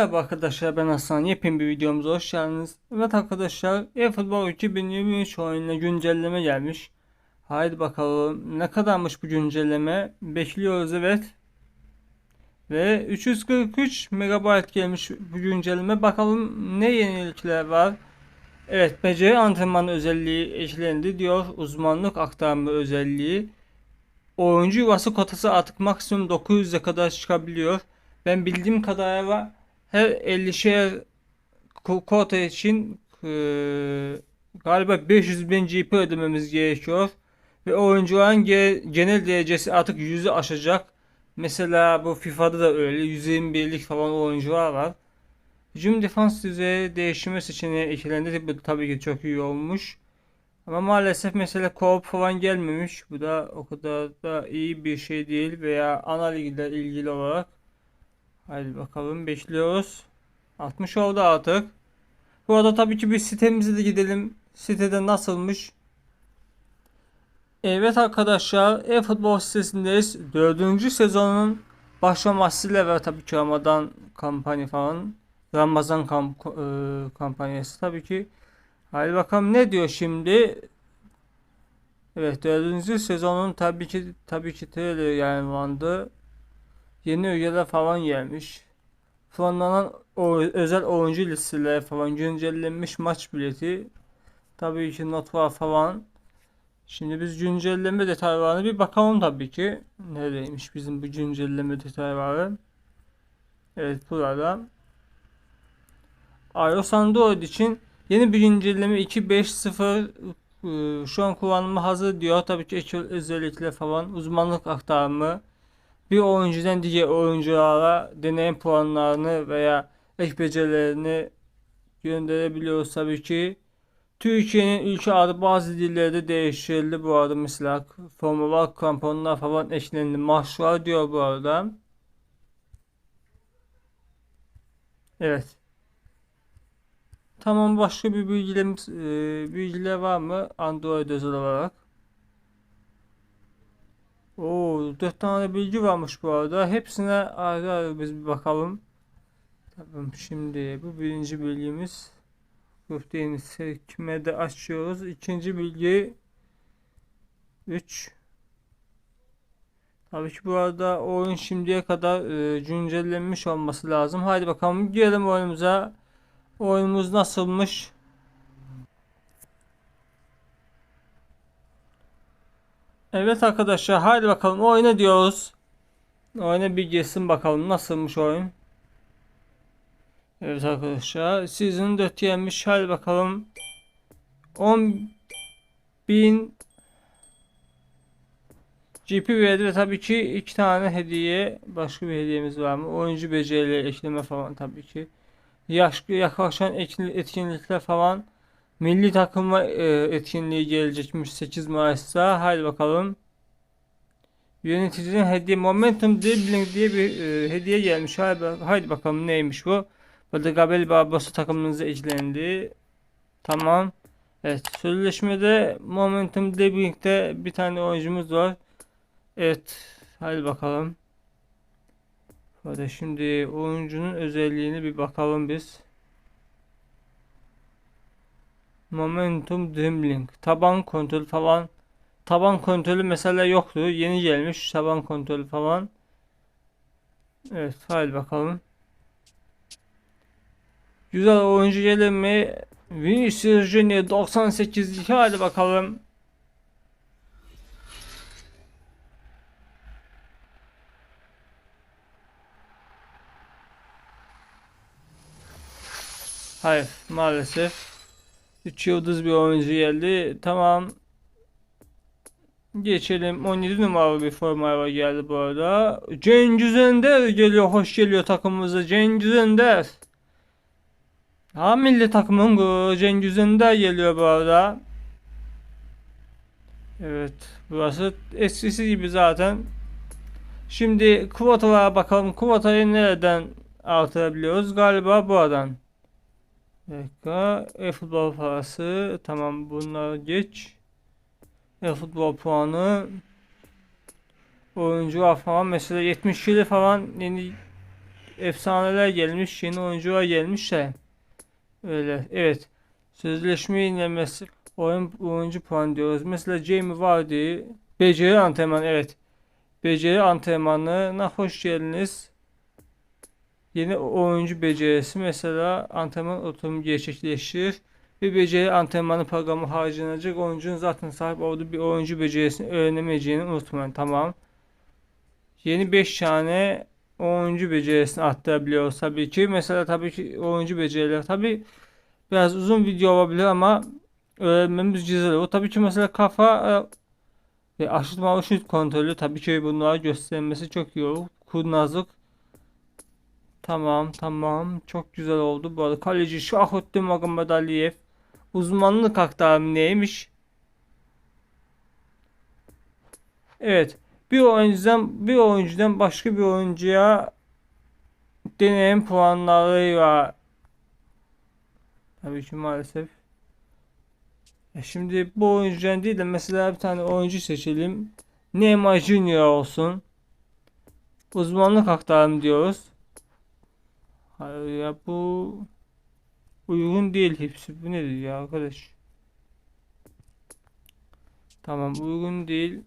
Merhaba arkadaşlar ben Hasan yepyeni bir videomuza hoş geldiniz. Evet arkadaşlar eFootball 2023 oyununa güncelleme gelmiş. Haydi bakalım ne kadarmış bu güncelleme bekliyoruz evet. Ve 343 MB gelmiş bu güncelleme bakalım ne yenilikler var. Evet beceri antrenmanı özelliği eklendi diyor uzmanlık aktarma özelliği. Oyuncu yuvası kotası artık maksimum 900'e kadar çıkabiliyor. Ben bildiğim kadarıyla her 50'şer ko- kota için eee, galiba 500 bin GP ödememiz gerekiyor. Ve oyuncuların ge- genel derecesi artık 100'ü aşacak. Mesela bu FIFA'da da öyle 121'lik falan oyuncular var. Hücum defans düzeyi değiştirme seçeneği eklendi. Bu tabii ki çok iyi olmuş. Ama maalesef mesela co-op falan gelmemiş. Bu da o kadar da iyi bir şey değil veya ana ilgili olarak. Haydi bakalım bekliyoruz. 60 oldu artık. Bu arada tabii ki bir sitemize de gidelim. Sitede nasılmış? Evet arkadaşlar e-futbol sitesindeyiz. Dördüncü sezonun başlamasıyla ve tabii ki Ramazan kampanya falan. Ramazan kamp e, kampanyası tabii ki. Haydi bakalım ne diyor şimdi? Evet dördüncü sezonun tabii ki tabii ki trailer yayınlandı. Yeni üyeler falan gelmiş. Fonlanan o özel oyuncu listeleri falan güncellenmiş maç bileti. Tabii ki not var falan. Şimdi biz güncelleme detaylarına bir bakalım tabii ki. Neredeymiş bizim bu güncelleme detayları? Evet burada. iOS Android için yeni bir güncelleme 2.5.0 e, şu an kullanıma hazır diyor. Tabii ki ek özellikle falan uzmanlık aktarımı bir oyuncudan diğer oyunculara deneyim puanlarını veya ek becerilerini gönderebiliyoruz tabii ki. Türkiye'nin ülke adı bazı dillerde değiştirildi bu arada mesela formalar, kampanyalar falan eklendi. Maçlar diyor bu arada. Evet. Tamam başka bir bilgilerimiz, e, bilgiler var mı Android özel olarak? 4 tane bilgi varmış bu arada. Hepsine ayrı ayrı biz bir bakalım. Tamam şimdi bu birinci bilgimiz. Köfteğini sekmede açıyoruz. İkinci bilgi 3. Tabii ki bu arada oyun şimdiye kadar e, güncellenmiş olması lazım. Haydi bakalım girelim oyunumuza. Oyunumuz nasılmış? Evet arkadaşlar haydi bakalım oyna diyoruz. Oyuna bir girsin bakalım nasılmış oyun. Evet arkadaşlar Season 4 gelmiş hadi bakalım 10 bin GP verdi ve tabii ki iki tane hediye başka bir hediyemiz var mı? Oyuncu becerileri ekleme falan tabii ki. Yaş, yaklaşan etkinlikler falan. Milli takıma e, etkinliği gelecekmiş 8 Mayıs'ta. Haydi bakalım. Yöneticinin hediye Momentum Dribbling diye bir e, hediye gelmiş. Haydi, haydi bakalım neymiş bu? Burada Gabriel Barbosa takımınıza eklendi. Tamam. Evet. Sözleşmede Momentum Dribbling'de bir tane oyuncumuz var. Evet. Haydi bakalım. Hadi şimdi oyuncunun özelliğini bir bakalım biz. Momentum dribbling, taban kontrol falan. Taban kontrolü mesela yoktu. Yeni gelmiş taban kontrolü falan. Evet, haydi bakalım. Güzel oyuncu gelir mi? Vinicius Junior 98 hadi bakalım. Hayır maalesef 3 yıldız bir oyuncu geldi. Tamam. Geçelim. 17 numaralı bir formayla geldi bu arada. Cengiz Ender geliyor. Hoş geliyor takımımıza. Cengiz Ender. Ha milli takımın bu. Cengiz Ender geliyor bu arada. Evet. Burası eskisi gibi zaten. Şimdi kvotalara bakalım. Kvotayı nereden artırabiliyoruz? Galiba buradan. Dakika. E-futbol parası. Tamam bunları geç. E-futbol puanı. Oyuncular falan mesela 70 kilo falan yeni efsaneler gelmiş, yeni oyuncular gelmiş de. Öyle. Evet. Sözleşme yenilemesi oyun oyuncu puan diyoruz. Mesela Jamie Vardy beceri antrenmanı evet. Beceri antrenmanına hoş geldiniz. Yeni oyuncu becerisi mesela antrenman oturumu gerçekleştirir. Bir beceri antrenmanı programı harcanacak. Oyuncunun zaten sahip olduğu bir oyuncu becerisini öğrenemeyeceğini unutmayın. Tamam. Yeni 5 tane oyuncu becerisini arttırabiliyoruz tabii ki. Mesela tabii ki oyuncu becerileri tabii biraz uzun video olabilir ama öğrenmemiz güzel olur. Tabii ki mesela kafa e, ve aşırtmalı şut kontrolü tabii ki bunları göstermesi çok iyi olur. Kurnazlık Tamam tamam çok güzel oldu bu arada. Kaleci Şahuttin Magomedaliyev uzmanlık aktarımı neymiş? Evet. Bir oyuncudan bir oyuncudan başka bir oyuncuya deneyim puanları var. Tabii ki maalesef. E şimdi bu oyuncudan değil de mesela bir tane oyuncu seçelim. Neymar Junior olsun. Uzmanlık aktarım diyoruz. Hayır ya bu uygun değil hepsi. Bu nedir ya arkadaş? Tamam uygun değil.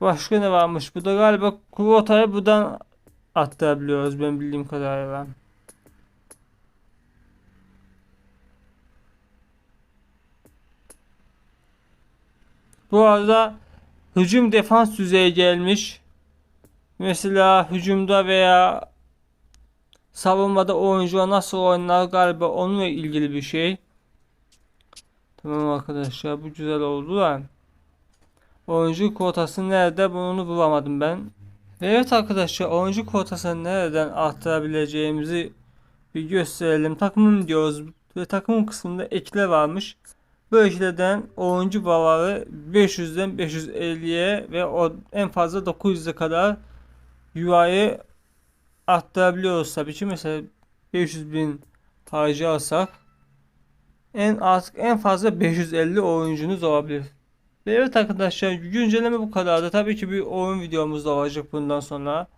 Başka ne varmış? Bu da galiba kvotayı buradan atlayabiliyoruz ben bildiğim kadarıyla. Bu arada hücum defans düzeyi gelmiş. Mesela hücumda veya savunmada oyuncular nasıl oynar galiba onunla ilgili bir şey. Tamam arkadaşlar bu güzel oldu da. Oyuncu kvotası nerede bunu bulamadım ben. Ve evet arkadaşlar oyuncu kvotasını nereden arttırabileceğimizi bir gösterelim. Takımım diyoruz ve takım kısmında ekle varmış. Bu eklerden oyuncu bavarı 500'den 550'ye ve en fazla 900'e kadar UI'yi arttırabiliyoruz tabii ki. Mesela 500 bin harcarsak en artık en fazla 550 oyuncunuz olabilir. Ve evet arkadaşlar güncelleme bu kadardı. Tabii ki bir oyun videomuz da olacak bundan sonra.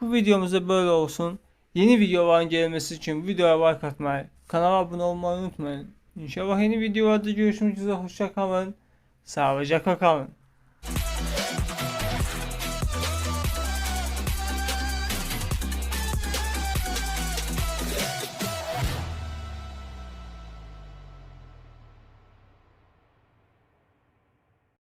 Bu videomuzda böyle olsun. Yeni videoların gelmesi için videoya like atmayı, kanala abone olmayı unutmayın. İnşallah yeni videolarda görüşmek üzere. Hoşça kalın. Sağlıcakla kalın.